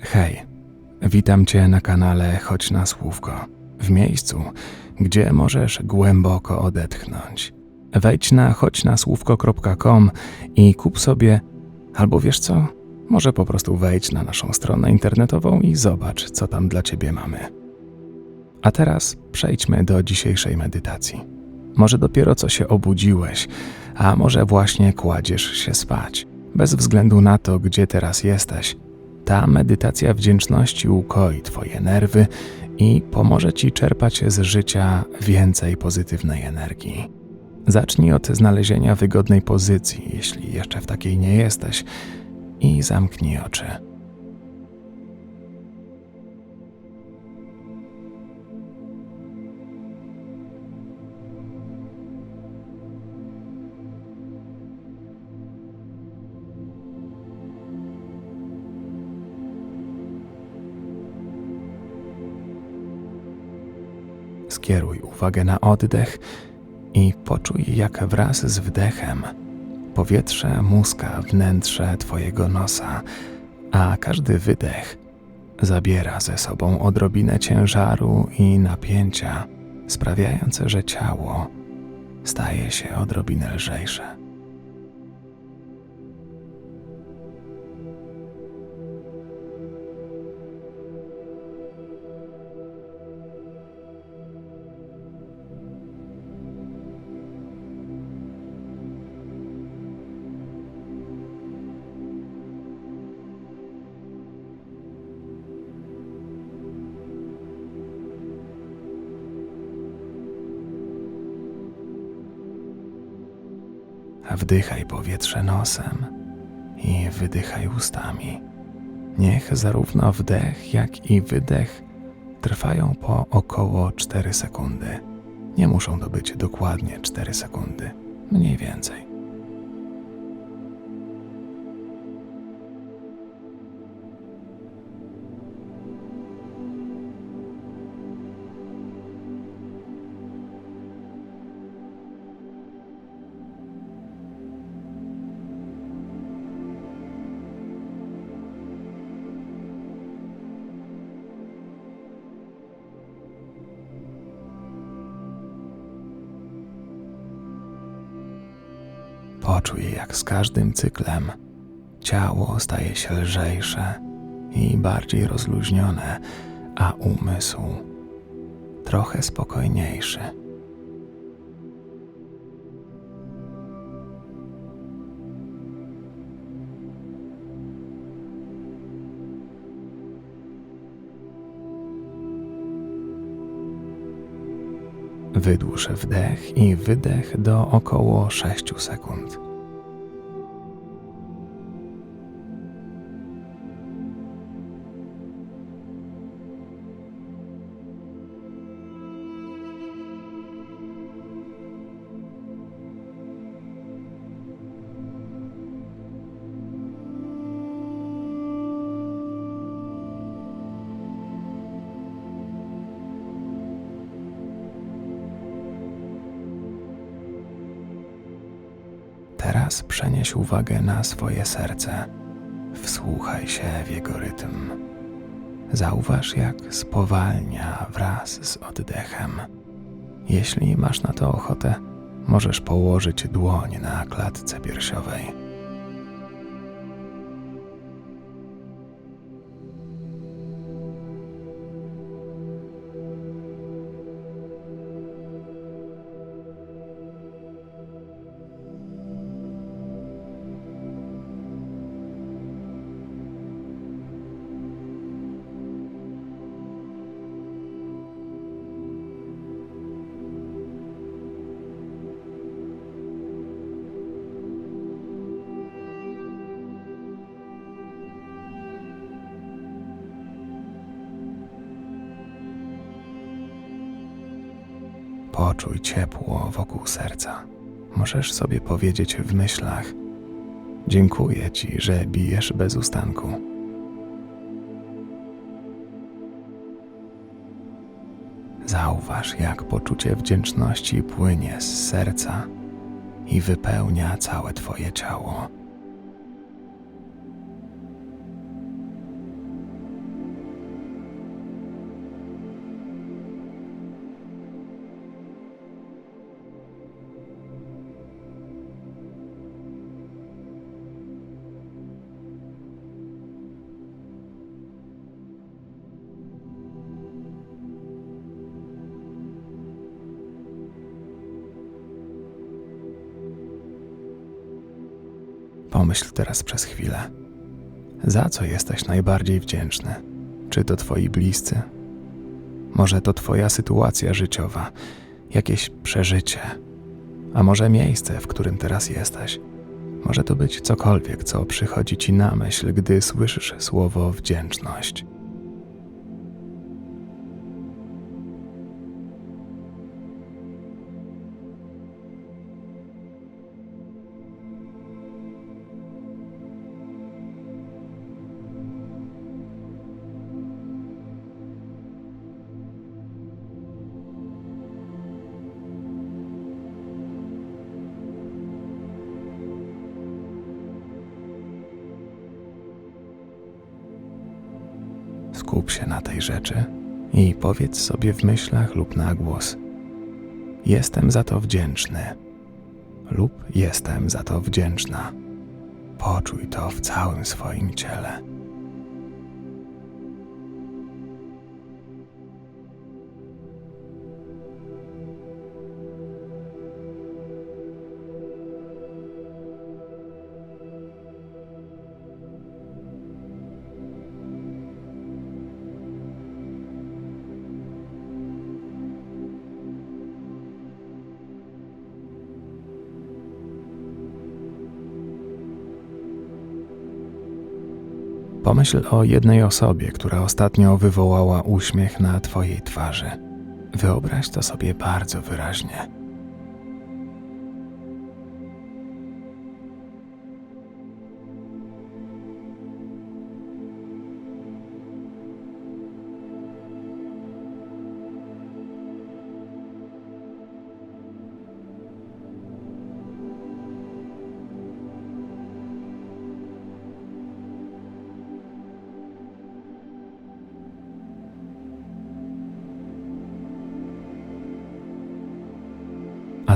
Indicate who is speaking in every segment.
Speaker 1: Hej, witam Cię na kanale Chodź na Słówko, w miejscu, gdzie możesz głęboko odetchnąć. Wejdź na chodźnasłówko.com i kup sobie, albo wiesz co, może po prostu wejdź na naszą stronę internetową i zobacz, co tam dla Ciebie mamy. A teraz przejdźmy do dzisiejszej medytacji. Może dopiero co się obudziłeś, a może właśnie kładziesz się spać. Bez względu na to, gdzie teraz jesteś, ta medytacja wdzięczności ukoi Twoje nerwy i pomoże Ci czerpać z życia więcej pozytywnej energii. Zacznij od znalezienia wygodnej pozycji, jeśli jeszcze w takiej nie jesteś, i zamknij oczy. Skieruj uwagę na oddech i poczuj, jak wraz z wdechem powietrze muska wnętrze Twojego nosa, a każdy wydech zabiera ze sobą odrobinę ciężaru i napięcia, sprawiając, że ciało staje się odrobinę lżejsze. Wdychaj powietrze nosem i wydychaj ustami. Niech zarówno wdech, jak i wydech trwają po około 4 sekundy. Nie muszą to być dokładnie 4 sekundy, mniej więcej. Poczuj, jak z każdym cyklem ciało staje się lżejsze i bardziej rozluźnione, a umysł trochę spokojniejszy. Wydłuż wdech i wydech do około 6 sekund. Teraz przenieś uwagę na swoje serce. Wsłuchaj się w jego rytm. Zauważ, jak spowalnia wraz z oddechem. Jeśli masz na to ochotę, możesz położyć dłoń na klatce piersiowej. Poczuj ciepło wokół serca. Możesz sobie powiedzieć w myślach: Dziękuję Ci, że bijesz bez ustanku. Zauważ, jak poczucie wdzięczności płynie z serca i wypełnia całe Twoje ciało. Pomyśl teraz przez chwilę. Za co jesteś najbardziej wdzięczny? Czy to twoi bliscy? Może to twoja sytuacja życiowa, jakieś przeżycie, a może miejsce, w którym teraz jesteś? Może to być cokolwiek, co przychodzi ci na myśl, gdy słyszysz słowo wdzięczność. Skup się na tej rzeczy i powiedz sobie w myślach lub na głos: Jestem za to wdzięczny, lub jestem za to wdzięczna. Poczuj to w całym swoim ciele. Pomyśl o jednej osobie, która ostatnio wywołała uśmiech na Twojej twarzy. Wyobraź to sobie bardzo wyraźnie.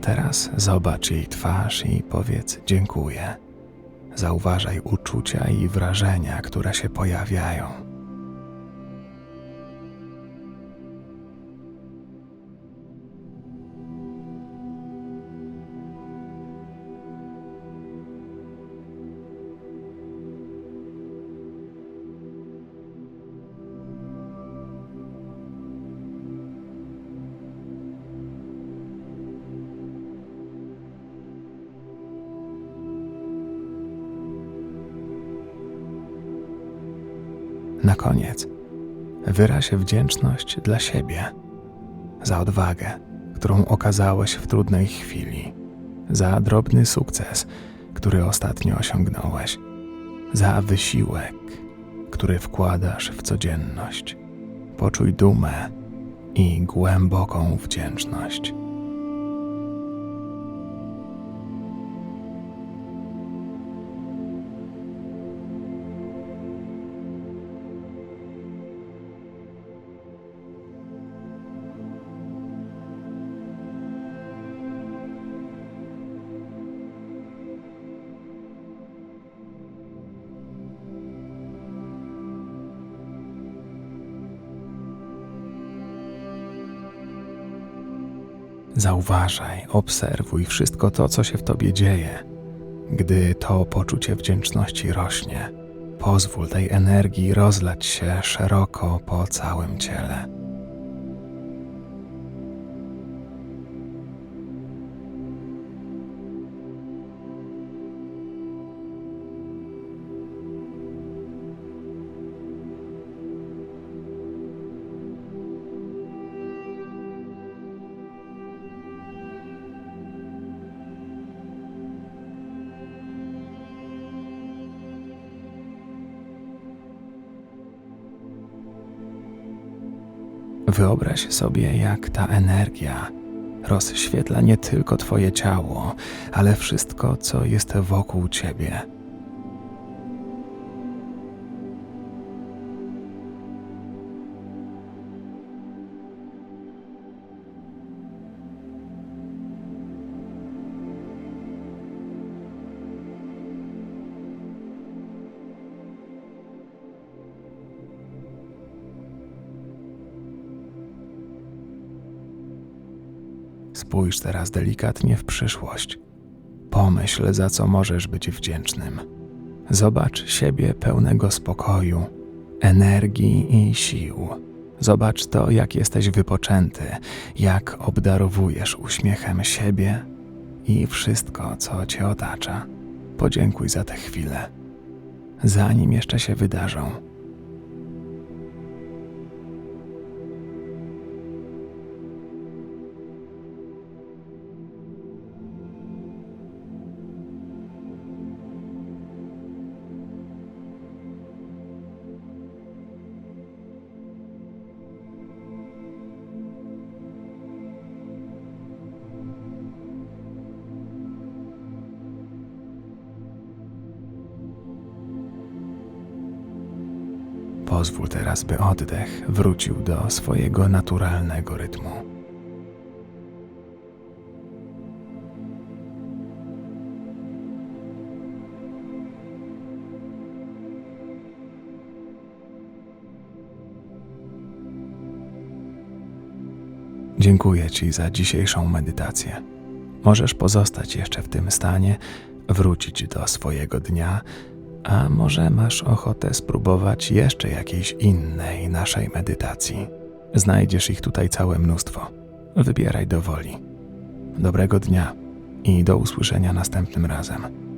Speaker 1: Teraz zobacz jej twarz i powiedz dziękuję. Zauważaj uczucia i wrażenia, które się pojawiają. Na koniec wyraź wdzięczność dla siebie za odwagę, którą okazałeś w trudnej chwili, za drobny sukces, który ostatnio osiągnąłeś, za wysiłek, który wkładasz w codzienność. Poczuj dumę i głęboką wdzięczność. Zauważaj, obserwuj wszystko to, co się w tobie dzieje. Gdy to poczucie wdzięczności rośnie, pozwól tej energii rozlać się szeroko po całym ciele. Wyobraź sobie, jak ta energia rozświetla nie tylko Twoje ciało, ale wszystko, co jest wokół Ciebie. Spójrz teraz delikatnie w przyszłość. Pomyśl, za co możesz być wdzięcznym. Zobacz siebie pełnego spokoju, energii i sił. Zobacz to, jak jesteś wypoczęty, jak obdarowujesz uśmiechem siebie i wszystko, co cię otacza. Podziękuj za te chwile, zanim jeszcze się wydarzą. Pozwól teraz, by oddech wrócił do swojego naturalnego rytmu. Dziękuję Ci za dzisiejszą medytację. Możesz pozostać jeszcze w tym stanie, wrócić do swojego dnia, a może masz ochotę spróbować jeszcze jakiejś innej naszej medytacji? Znajdziesz ich tutaj całe mnóstwo. Wybieraj do woli. Dobrego dnia i do usłyszenia następnym razem.